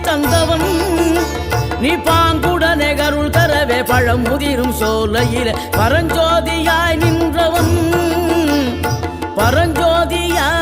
தந்தவன். நீ பாங்குடனே கருள் தரவே பழமுதிரும் சோலையில. பரஞ்சோதியாய் நின்றவன். பரஞ்சோதியாய்